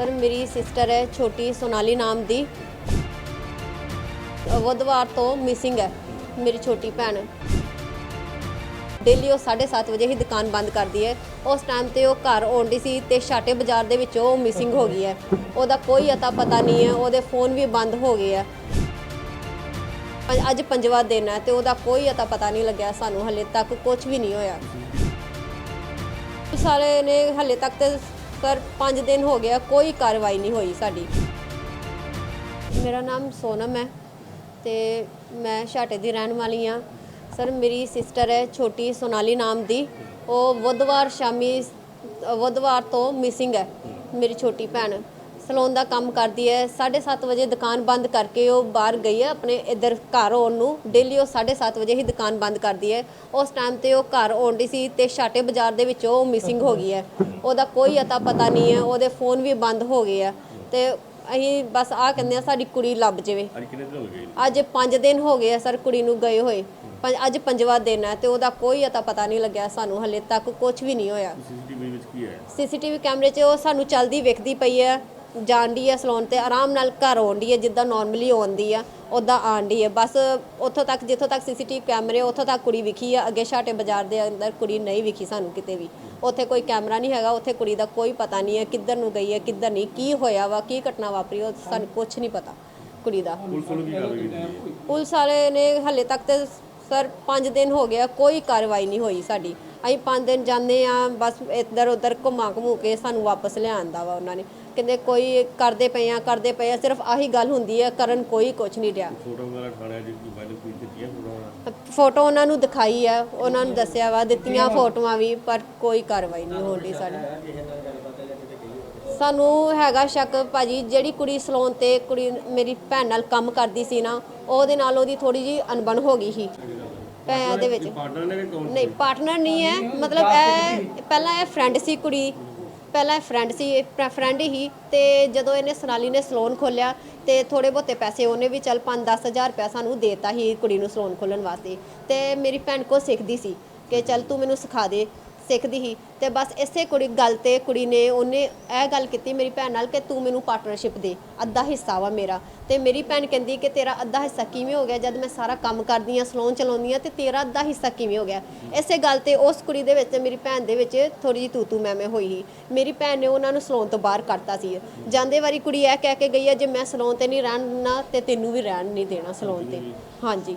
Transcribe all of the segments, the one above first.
Sir, ਮੇਰੀ sister ਹੈ, ਛੋਟੀ ਸੋਨਾਲੀ ਨਾਮ ਦੀ। ਬੁੱਧਵਾਰ ਤੋਂ ਮਿਸਿੰਗ ਹੈ, ਮੇਰੀ ਛੋਟੀ ਭੈਣ। ਡੇਲੀ ਉਹ 7:30 ਵਜੇ ਹੀ ਦੁਕਾਨ ਬੰਦ ਕਰਦੀ ਹੈ। ਉਸ ਟਾਈਮ ਤੇ ਉਹ ਘਰ ਆਉਂਦੀ ਸੀ ਤੇ ਛਾਟੇ ਬਾਜ਼ਾਰ ਦੇ ਵਿੱਚ ਉਹ ਮਿਸਿੰਗ ਹੋ ਗਈ ਹੈ। ਉਹਦਾ ਕੋਈ ਅਤਾ ਪਤਾ ਨਹੀਂ ਹੈ, ਉਹਦੇ ਫੋਨ ਵੀ ਬੰਦ ਹੋ ਗਏ ਆ ਅੱਜ ਪੰਜਵਾਂ ਦਿਨ ਹੈ ਤੇ ਉਹਦਾ ਕੋਈ ਅਤਾ ਪਤਾ ਨਹੀਂ ਲੱਗਿਆ ਸਾਨੂੰ, ਹਲੇ ਤੱਕ ਕੁਝ ਵੀ ਨਹੀਂ ਹੋਇਆ। ਸਾਰੇ ਨੇ ਹਲੇ ਤੱਕ ਤੇ ਸਰ 5 ਦਿਨ ਹੋ ਗਿਆ ਕੋਈ ਕਾਰਵਾਈ ਨਹੀਂ ਹੋਈ ਸਾਡੀ। ਮੇਰਾ ਨਾਮ ਸੋਨਮ ਹੈ ਤੇ ਮੈਂ ਛਾਟੇ ਦੀ ਰਹਿਣ ਵਾਲੀ ਆ ਸਰ, ਮੇਰੀ ਸਿਸਟਰ ਹੈ ਛੋਟੀ ਸੋਨਾਲੀ ਨਾਮ ਦੀ। ਉਹ ਬੁੱਧਵਾਰ ਸ਼ਾਮੀ, ਬੁੱਧਵਾਰ ਤੋਂ ਮਿਸਿੰਗ ਹੈ ਮੇਰੀ ਛੋਟੀ ਭੈਣ। ਸਲੂਨ ਦਾ ਕੰਮ ਕਰਦੀ ਹੈ। 7:30 ਵਜੇ ਦੁਕਾਨ ਬੰਦ ਕਰਕੇ ਉਹ ਬਾਹਰ ਗਈ ਹੈ। ਆਪਣੇ ਇੱਧਰ ਘਰ ਆਉਣ ਨੂੰ ਡੇਲੀ ਉਹ 7:30 ਵਜੇ ਹੀ ਦੁਕਾਨ ਬੰਦ ਕਰਦੀ ਹੈ। ਉਸ ਟਾਈਮ ਤੇ ਉਹ ਘਰ ਆਉਂਦੀ ਸੀ ਤੇ ਛਾਟੇ ਬਾਜ਼ਾਰ ਦੇ ਵਿੱਚੋਂ ਉਹ ਮਿਸਿੰਗ ਹੋ ਗਈ ਹੈ। ਉਹਦਾ ਕੋਈ ਅਤਾ ਪਤਾ ਨਹੀਂ ਹੈ। ਉਹਦੇ ਫੋਨ ਵੀ ਬੰਦ ਹੋ ਗਏ ਆ ਤੇ ਅਸੀਂ ਬਸ ਆ ਕਹਿੰਦੇ ਆ ਸਾਡੀ ਕੁੜੀ ਲੱਭ ਜਾਵੇ। ਅੱਜ ਕਿੰਨੇ ਦਿਨ ਹੋ ਗਏ? ਅੱਜ 5 ਦਿਨ ਹੋ ਗਏ ਆ ਸਰ ਕੁੜੀ ਨੂੰ ਗਏ ਹੋਏ। ਪੰਜ ਅੱਜ ਪੰਜਵਾਂ ਦਿਨ ਹੈ ਤੇ ਉਹਦਾ ਕੋਈ ਅਤਾ ਪਤਾ ਨਹੀਂ ਲੱਗਿਆ ਸਾਨੂੰ ਹਲੇ ਤੱਕ ਕੁਝ ਵੀ ਨਹੀਂ ਹੋਇਆ। ਸੀਸੀਟੀਵੀ ਵਿੱਚ ਕੀ ਹੈ? ਸੀਸੀਟੀਵੀ ਕੈਮਰੇ 'ਚ ਉਹ ਸਾਨੂੰ ਚਲਦੀ ਵੇਖਦੀ ਪਈ ਹੈ। ਜਾਂਦੀ ਹੈ ਸਲੂਨ ਤੇ ਆਰਾਮ ਨਾਲ ਘਰ ਆਉਂਦੀ ਹੈ ਜਿੱਦਾਂ ਨਾਰਮਲੀ ਆਉਂਦੀ ਆ ਉਦਾਂ ਆਂਦੀ ਹੈ ਬਸ ਉੱਥੋਂ ਤੱਕ ਜਿੱਥੋਂ ਤੱਕ ਸੀਸੀਟੀਵੀ ਕੈਮਰੇ ਉੱਥੋਂ ਤੱਕ ਕੁੜੀ ਵਿਖੀ ਆ। ਅੱਗੇ ਛਾਟੇ ਬਾਜ਼ਾਰ ਦੇ ਅੰਦਰ ਕੁੜੀ ਨਹੀਂ ਵਿਖੀ ਸਾਨੂੰ ਕਿਤੇ ਵੀ। ਉੱਥੇ ਕੋਈ ਕੈਮਰਾ ਨਹੀਂ ਹੈਗਾ ਉੱਥੇ ਕੁੜੀ ਦਾ ਕੋਈ ਪਤਾ ਨਹੀਂ ਹੈ ਕਿੱਧਰ ਨੂੰ ਗਈ ਹੈ ਕਿੱਧਰ ਨਹੀਂ ਕੀ ਹੋਇਆ ਵਾ ਕੀ ਘਟਨਾ ਵਾਪਰੀ ਉਹ ਸਾਨੂੰ ਕੁਝ ਨਹੀਂ ਪਤਾ ਕੁੜੀ ਦਾ। ਪੁਲਿਸ ਵੱਲੋਂ ਨੇ ਹਲੇ ਤੱਕ ਤੇ ਸਰ 5 ਦਿਨ ਹੋ ਗਿਆ ਕੋਈ ਕਾਰਵਾਈ ਨਹੀਂ ਹੋਈ ਸਾਡੀ। ਅਸੀਂ 5 ਦਿਨ ਜਾਂਦੇ ਆ ਬਸ ਇੱਧਰ ਉੱਧਰ ਘੁਮਾ ਘਮੂ ਕੇ ਸਾਨੂੰ ਵਾਪਸ ਲਿਆਂਦਾ ਵਾ ਉਹਨਾਂ ਨੇ। ਕਹਿੰਦੇ ਕੋਈ ਕਰਦੇ ਪਏ ਆ ਕਰਦੇ ਪਏ ਆ ਸਿਰਫ ਆਹੀ ਗੱਲ ਹੁੰਦੀ ਹੈ ਕਰਨ ਕੋਈ ਕੁਝ ਨਹੀਂ ਰਿਹਾ ਫੋਟੋ ਵਗੈਰਾ ਵਾਇਰਲ ਉਹਨਾਂ ਨੂੰ ਦਿਖਾਈ ਆ ਉਹਨਾਂ ਨੂੰ ਦੱਸਿਆ ਵਾ ਦਿੱਤੀਆਂ ਫੋਟੋਆਂ ਵੀ ਪਰ ਕੋਈ ਕਾਰਵਾਈ ਨਹੀਂ ਹੋਣ ਦੀ ਸਾਡੀ। ਸਾਨੂੰ ਹੈਗਾ ਸ਼ੱਕ ਭਾਜੀ ਜਿਹੜੀ ਕੁੜੀ ਸਲੋਨ ਤੇ ਕੁੜੀ ਮੇਰੀ ਭੈਣ ਨਾਲ ਕੰਮ ਕਰਦੀ ਸੀ ਨਾ ਉਹਦੇ ਨਾਲ ਉਹਦੀ ਥੋੜੀ ਜੀ ਅਣਬਣ ਹੋ ਗਈ ਸੀ। ਭੈਣ ਦੇ ਵਿੱਚ। ਪਾਰਟਨਰ ਨੇ ਨਹੀਂ ਪਾਰਟਨਰ ਨਹੀਂ ਹੈ ਮਤਲਬ ਇਹ ਪਹਿਲਾਂ ਇਹ ਫਰੈਂਡ ਸੀ ਕੁੜੀ ਪਹਿਲਾਂ ਇਹ ਫਰੈਂਡ ਸੀ ਫਰੈਂਡ ਹੀ ਤੇ ਜਦੋਂ ਇਹਨੇ ਸਨਾਲੀ ਨੇ ਸਲੋਨ ਖੋਲਿਆ ਤੇ ਥੋੜੇ ਬਹੁਤੇ ਪੈਸੇ ਉਹਨੇ ਵੀ ਚੱਲ 5-10 ਹਜ਼ਾਰ ਰੁਪਇਆ ਸਾਨੂੰ ਦੇਤਾ ਸੀ ਕੁੜੀ ਨੂੰ ਸਲੋਨ ਖੋਲਣ ਵਾਸਤੇ। ਤੇ ਮੇਰੀ ਭੈਣ ਕੋ ਸਿੱਖਦੀ ਸੀ ਕਿ ਚੱਲ ਤੂੰ ਮੈਨੂੰ ਸਿਖਾ ਦੇ, ਸਿੱਖਦੀ ਸੀ ਤੇ ਬਸ ਇਸੇ ਕੁੜੀ ਗੱਲ ਤੇ ਕੁੜੀ ਨੇ ਉਹਨੇ ਇਹ ਗੱਲ ਕੀਤੀ ਮੇਰੀ ਭੈਣ ਨਾਲ ਕਿ ਤੂੰ ਮੈਨੂੰ ਪਾਰਟਨਰਸ਼ਿਪ ਦੇ, ਅੱਧਾ ਹਿੱਸਾ ਵਾ ਮੇਰਾ। ਤੇ ਮੇਰੀ ਭੈਣ ਕਹਿੰਦੀ ਕਿ ਤੇਰਾ ਅੱਧਾ ਹਿੱਸਾ ਕਿਵੇਂ ਹੋ ਗਿਆ ਜਦ ਮੈਂ ਸਾਰਾ ਕੰਮ ਕਰਦੀ ਆ ਸਲੋਨ ਚਲਾਉਂਦੀ ਆ ਤੇ ਤੇਰਾ ਅੱਧਾ ਹਿੱਸਾ ਕਿਵੇਂ ਹੋ ਗਿਆ? ਇਸੇ ਗੱਲ ਤੇ ਉਸ ਕੁੜੀ ਦੇ ਵਿੱਚ ਤੇ ਮੇਰੀ ਭੈਣ ਦੇ ਵਿੱਚ ਥੋੜੀ ਜਿਹੀ ਤੂ ਤੂ ਮੈਂ ਮੈਂ ਹੋਈ ਸੀ। ਮੇਰੀ ਭੈਣ ਨੇ ਉਹਨਾਂ ਨੂੰ ਸਲੋਨ ਤੋਂ ਬਾਹਰ ਕੱਢਤਾ ਸੀ। ਜਾਂਦੇ ਵਾਰੀ ਕੁੜੀ ਇਹ ਕਹਿ ਕੇ ਗਈ ਹੈ ਜੇ ਮੈਂ ਸਲੋਨ ਤੇ ਨਹੀਂ ਰਹਿਣਾ ਤੇ ਤੈਨੂੰ ਵੀ ਰਹਿਣ ਨਹੀਂ ਦੇਣਾ ਸਲੋਨ ਤੇ। ਹਾਂਜੀ।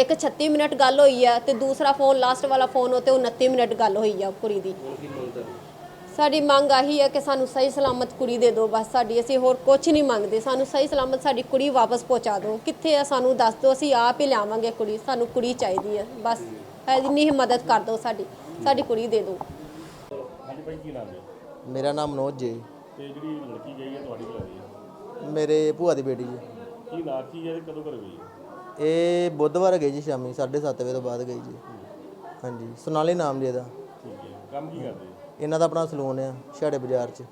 ਇੱਕ 36 ਮਿੰਟ ਗੱਲ ਹੋਈ ਆ ਤੇ ਦੂਸਰਾ ਫੋਨ ਲਾਸਟ ਵਾਲਾ ਫੋਨ ਉਹ ਤੇ 29 ਮਿੰਟ ਗੱਲ ਹੋਈ ਆ ਕੁੜੀ ਦੀ। ਸਾਡੀ ਮੰਗ ਆਹੀ ਹੈ ਕਿ ਸਾਨੂੰ ਸਹੀ ਸਲਾਮਤ ਕੁੜੀ ਦੇ ਦਿਓ ਬਸ ਸਾਡੀ ਅਸੀਂ ਹੋਰ ਕੁਝ ਨਹੀਂ ਮੰਗਦੇ। ਸਾਨੂੰ ਸਹੀ ਸਲਾਮਤ ਸਾਡੀ ਕੁੜੀ ਵਾਪਸ ਪਹੁੰਚਾ ਦਿਓ। ਕਿੱਥੇ ਆ ਸਾਨੂੰ ਦੱਸ ਦਿਓ ਅਸੀਂ ਆਪ ਹੀ ਲਿਆਵਾਂਗੇ ਕੁੜੀ ਸਾਨੂੰ ਕੁੜੀ ਚਾਹੀਦੀ ਹੈ ਬਸ ਇੰਨੀ ਹੀ ਮਦਦ ਕਰ ਦਿਓ ਸਾਡੀ ਸਾਡੀ ਕੁੜੀ ਦੇ ਦਿਓ। ਹਾਂਜੀ ਭਾਈ ਕੀ ਨਾਮ ਹੈ? ਮੇਰਾ ਨਾਮ ਮਨੋਜ ਜੀ। ਤੇ ਜਿਹੜੀ ਲੜਕੀ ਗਈ ਹੈ ਤੁਹਾਡੀ ਘਰ ਦੀ ਮੇਰੇ ਭੂਆ ਦੀ ਬੇਟੀ ਜੀ। ਕੀ ਨਾਂ ਕੀ ਹੈ ਤੇ ਕਦੋਂ ਘਰ ਗਈ ਹੈ? ਇਹ ਬੁੱਧਵਾਰ ਗਈ ਜੀ ਸ਼ਾਮੀ 7:30 ਵਜੇ ਤੋਂ ਬਾਅਦ ਗਈ ਜੀ। ਹਾਂਜੀ ਸੋਨਾਲੀ ਨਾਮ ਜੀ ਇਹਦਾ। ਠੀਕ ਹੈ। ਕੰਮ ਕੀ ਕਰਦੇ ਇਹਨਾਂ ਦਾ ਆਪਣਾ ਸਲੂਨ ਆ ਛਾੜੇ ਬਾਜ਼ਾਰ 'ਚ।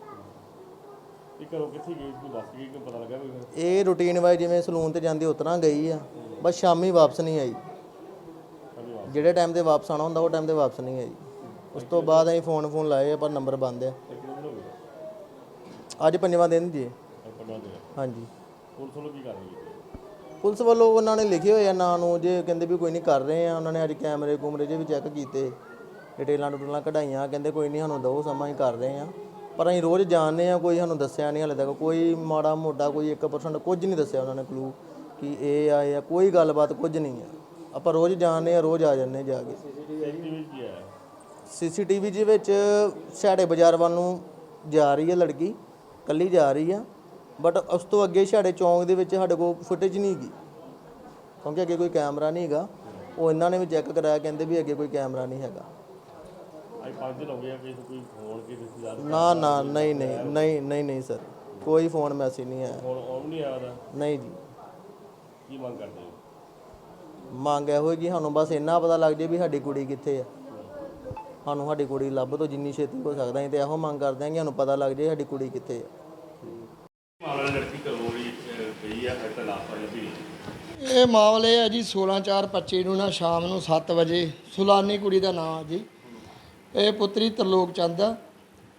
ਇਹ ਘਰੋਂ ਕਿੱਥੇ ਗਈ ਕੋਈ ਦੱਸ ਕੇ ਕਿ ਪਤਾ ਲੱਗਾ ਕੋਈ ਇਹ ਰੂਟੀਨ ਵਾਈ ਜਿਵੇਂ ਸਲੂਨ ਤੇ ਜਾਂਦੀ ਉਤਨਾ ਗਈ ਆ ਬਸ ਸ਼ਾਮੀ ਵਾਪਸ ਨਹੀਂ ਆਈ। ਜਿਹੜੇ ਟਾਈਮ ਤੇ ਵਾਪਸ ਆਉਣਾ ਹੁੰਦਾ ਉਹ ਟਾਈਮ ਤੇ ਵਾਪਸ ਨਹੀਂ ਆਈ। ਉਸ ਤੋਂ ਬਾਅਦ ਅਸੀਂ ਫੋਨ ਫੋਨ ਲਾਏ ਆ, ਪਰ ਨੰਬਰ ਬੰਦ ਆ। ਤੇ ਕਿੰਨੇ ਦਿਨ ਹੋ ਗਏ ਅੱਜ ਪੰਜਵਾਂ ਦਿਨ ਜੀ। ਹਾਂਜੀ। ਪੁਲਿਸ ਵੱਲੋਂ ਕੀ ਕਾਰਵਾਈ ਕੀਤੀ? ਪੁਲਿਸ ਵੱਲੋਂ ਉਹਨਾਂ ਨੇ ਲਿਖੇ ਹੋਏ ਆ ਨਾਂ ਨੂੰ, ਜੇ ਕਹਿੰਦੇ ਵੀ ਕੋਈ ਨਹੀਂ ਕਰ ਰਹੇ ਆ, ਉਹਨਾਂ ਨੇ ਅੱਜ ਕੈਮਰੇ ਕੂਮਰੇ ਜੇ ਵੀ ਚੈੱਕ ਕੀਤੇ, ਡਿਟੇਲਾਂ ਡੁਟੇਲਾਂ ਕਢਾਈਆਂ, ਕਹਿੰਦੇ ਕੋਈ ਨਹੀਂ ਸਾਨੂੰ ਦੋ ਸਮਾਂ ਹੀ ਕਰ ਰਹੇ ਆ। ਪਰ ਅਸੀਂ ਰੋਜ਼ ਜਾਣਦੇ ਆ, ਕੋਈ ਸਾਨੂੰ ਦੱਸਿਆ ਨਹੀਂ ਹਲੇ ਤੱਕ, ਕੋਈ ਮਾੜਾ ਮੋਟਾ ਕੋਈ 1% ਕੁਝ ਨਹੀਂ ਦੱਸਿਆ ਉਹਨਾਂ ਨੇ ਕਲੂ ਕਿ ਇਹ ਆਏ ਆ, ਕੋਈ ਗੱਲਬਾਤ ਕੁਝ ਨਹੀਂ ਆ। ਆਪਾਂ ਰੋਜ਼ ਜਾਣਦੇ ਆ, ਰੋਜ਼ ਆ ਜਾਂਦੇ ਜਾ ਕੇ। ਸੀਸੀਟੀਵੀ ਵਿੱਚ ਕੀ ਆਇਆ ਸੀਸੀਟੀਵੀ ਵਿੱਚ ਛਾੜੇ ਬਾਜ਼ਾਰ ਵੱਲ ਨੂੰ ਜਾ ਰਹੀ ਹੈ ਲੜਕੀ, ਕੱਲੀ ਜਾ ਰਹੀ ਆ। ਬਟ ਉਸ ਤੋਂ ਅੱਗੇ ਛਾੜੇ ਚੌਂਕ ਦੇ ਵਿੱਚ ਸਾਡੇ ਕੋਲ ਫੁਟੇਜ ਨਹੀਂ ਹੈਗੀ। ਕਿਉਂਕਿ ਅੱਗੇ ਕੋਈ ਕੈਮਰਾ ਨਹੀਂ ਹੈਗਾ। ਉਹ ਇਹਨਾਂ ਨੇ ਵੀ ਚੈੱਕ ਕਰਾਇਆ ਕਹਿੰਦੇ ਵੀ ਅੱਗੇ ਕੋਈ ਕੈਮਰਾ ਨਹੀਂ ਹੈਗਾ। ਅੱਜ ਪੰਜ ਦਿਨ ਹੋ ਗਏ ਆ ਕਿਸੇ ਤੋਂ ਕੋਈ ਫੋਨ ਕੇ ਰਿਸ਼ਤੇਦਾਰ ਨਾ ਨਾ ਨਹੀਂ ਨਹੀਂ ਨਹੀਂ ਨਹੀਂ ਨਹੀਂ ਸਰ ਕੋਈ ਫੋਨ ਮੈਸੇਜ ਨਹੀਂ ਆਇਆ। ਹੁਣ ਆਉਣ ਨਹੀਂ ਆਇਆ ਉਹਦਾ? ਨਹੀਂ ਜੀ। ਕੀ ਮੰਗ ਕਰਦੇ ਹੋ? ਮੰਗ ਇਹੋ ਹੈ ਕਿ ਸਾਨੂੰ ਬਸ ਇੰਨਾ ਪਤਾ ਲੱਗ ਜੇ ਵੀ ਸਾਡੀ ਕੁੜੀ ਕਿੱਥੇ ਆ। ਸਾਨੂੰ ਸਾਡੀ ਕੁੜੀ ਲੱਭ ਤੋਂ ਜਿੰਨੀ ਛੇਤੀ ਹੋ ਸਕਦਾ ਅਸੀਂ ਤੇ ਇਹੋ ਮੰਗ ਕਰਦੇ ਹਾਂ ਕਿ ਸਾਨੂੰ ਪਤਾ ਲੱਗ ਜੇ ਸਾਡੀ ਕੁੜੀ ਕਿੱਥੇ ਆ। ਮਾਮਲਾ ਲੜਕੀ ਕਰੋੜੀ ਪਈ ਆ ਹਰ ਤਾਂ ਲੱਭੀ ਇਹ ਮਾਮਲੇ ਹੈ ਜੀ 16/4/25 ਨੂੰ ਨਾ ਸ਼ਾਮ ਨੂੰ 7 ਵਜੇ, ਸੁਲਾਨੀ ਕੁੜੀ ਦਾ ਨਾਮ ਜੀ। ਇਹ ਪੁੱਤਰੀ ਤਰਲੋਕ ਚੰਦ ਆ।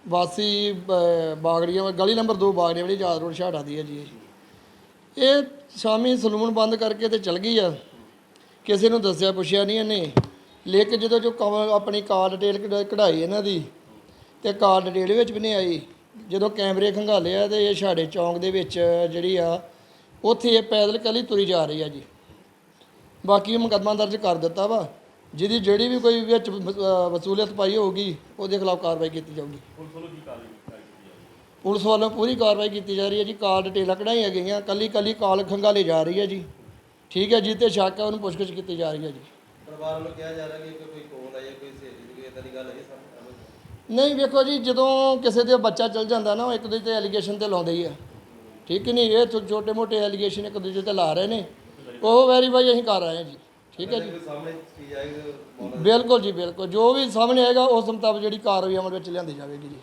ਵਾਸੀ ਬ- ਬਾਗੜੀਆਂ ਵਾਲੀ- ਗਲੀ ਨੰਬਰ 2 ਬਾਗੜੀਆਂ ਵਾਲੀ ਯਾਦ ਰੋਡ ਛਾੜਾ ਦੀ ਹੈ ਜੀ ਇਹ। ਇਹ ਸ਼ਾਮੀ ਸਲੂਨ ਬੰਦ ਕਰਕੇ ਤੇ ਚਲ ਗਈ ਆ। ਕਿਸੇ ਨੂੰ ਦੱਸਿਆ ਪੁੱਛਿਆ ਨਹੀਂ ਇਹਨੇ। ਲੇਕਿਨ ਜਦੋਂ ਜੋ ਕਵ- ਆਪਣੀ ਕਾਰ ਡਿਟੇਲ ਕਢ- ਕਢਾਈ ਇਹਨਾਂ ਦੀ, ਤੇ ਕਾਰ ਡਿਟੇਲ ਵਿੱਚ ਵੀ ਨਹੀਂ ਆਈ ਜਦੋਂ ਕੈਮਰੇ ਖੰਗਾਲੇ ਆ ਤੇ ਇਹ ਛਾੜੇ ਚੌਂਕ ਦੇ ਵਿੱਚ ਜਿਹੜੀ ਆ ਉੱਥੇ ਇਹ ਪੈਦਲ ਕੱਲੀ ਤੁਰੀ ਜਾ ਰਹੀ ਆ ਜੀ। ਬਾਕੀ ਮੁਕੱਦਮਾ ਦਰਜ ਕਰ ਦਿੱਤਾ ਵਾ ਜਿਹਦੀ ਜਿਹੜੀ ਵੀ ਕੋਈ ਵਿੱਚ ਵਸੂਲੀਅਤ ਪਾਈ ਹੋਊਗੀ ਉਹਦੇ ਖਿਲਾਫ ਕਾਰਵਾਈ ਕੀਤੀ ਜਾਊਗੀ। ਪੁਲਿਸ ਵੱਲੋਂ ਕੀ ਕਾਰਵਾਈ ਕੀਤੀ ਜਾ ਰਹੀ ਹੈ? ਪੁਲਿਸ ਵੱਲੋਂ ਪੂਰੀ ਕਾਰਵਾਈ ਕੀਤੀ ਜਾ ਰਹੀ ਹੈ ਜੀ ਕਾਰ ਡਿਟੇਲਾਂ ਕਢਾਈਆਂ ਗਈਆਂ ਕੱਲੀ ਕੱਲੀ ਕਾਲ ਖੰਗਾਲੇ ਜਾ ਰਹੀ ਹੈ ਜੀ। ਠੀਕ ਹੈ ਜੀ ਤੇ ਸ਼ੱਕ ਹੈ ਉਹਨੂੰ ਪੁੱਛਗਿੱਛ ਕੀਤੀ ਜਾ ਰਹੀ ਹੈ ਜੀ। ਪਰਿਵਾਰ ਵੱਲੋਂ ਕਿਹਾ ਜਾ ਰਿਹਾ ਕਿ ਕੋਈ ਕੋਲ ਹੈ ਕੋਈ ਸਹੇਲੀ ਦੀ ਕੋਈ ਇਦਾਂ ਦੀ ਗੱਲ ਹੈ ਸਰ ਨਹੀਂ ਵੇਖੋ ਜੀ ਜਦੋਂ ਕਿਸੇ ਦੇ ਬੱਚਾ ਚਲ ਜਾਂਦਾ ਨਾ ਉਹ ਇੱਕ ਦੂਜੇ ਤੇ ਐਲੀਗੇਸ਼ਨ ਤੇ ਲਾਉਂਦੇ ਹੀ ਆ। ਠੀਕ ਨਹੀਂ? ਇਹ ਛੋਟੇ ਮੋਟੇ ਐਲੀਗੇਸ਼ਨ ਇੱਕ ਦੂਜੇ ਤੇ ਲਾ ਰਹੇ ਨੇ। ਉਹ ਵੈਰੀਫਾਈ ਅਸੀਂ ਕਰ ਰਹੇ ਹਾਂ ਜੀ। ਠੀਕ ਹੈ ਜੀ? ਤਾਂ ਬਿਲਕੁਲ ਜੀ ਬਿਲਕੁਲ। ਜੋ ਵੀ ਸਾਹਮਣੇ ਆਏਗਾ ਉਸ ਮੁਤਾਬਕ ਜਿਹੜੀ ਕਾਰਵਾਈ ਅਮਲ ਵਿੱਚ ਲਿਆਂਦੀ ਜਾਵੇਗੀ ਜੀ।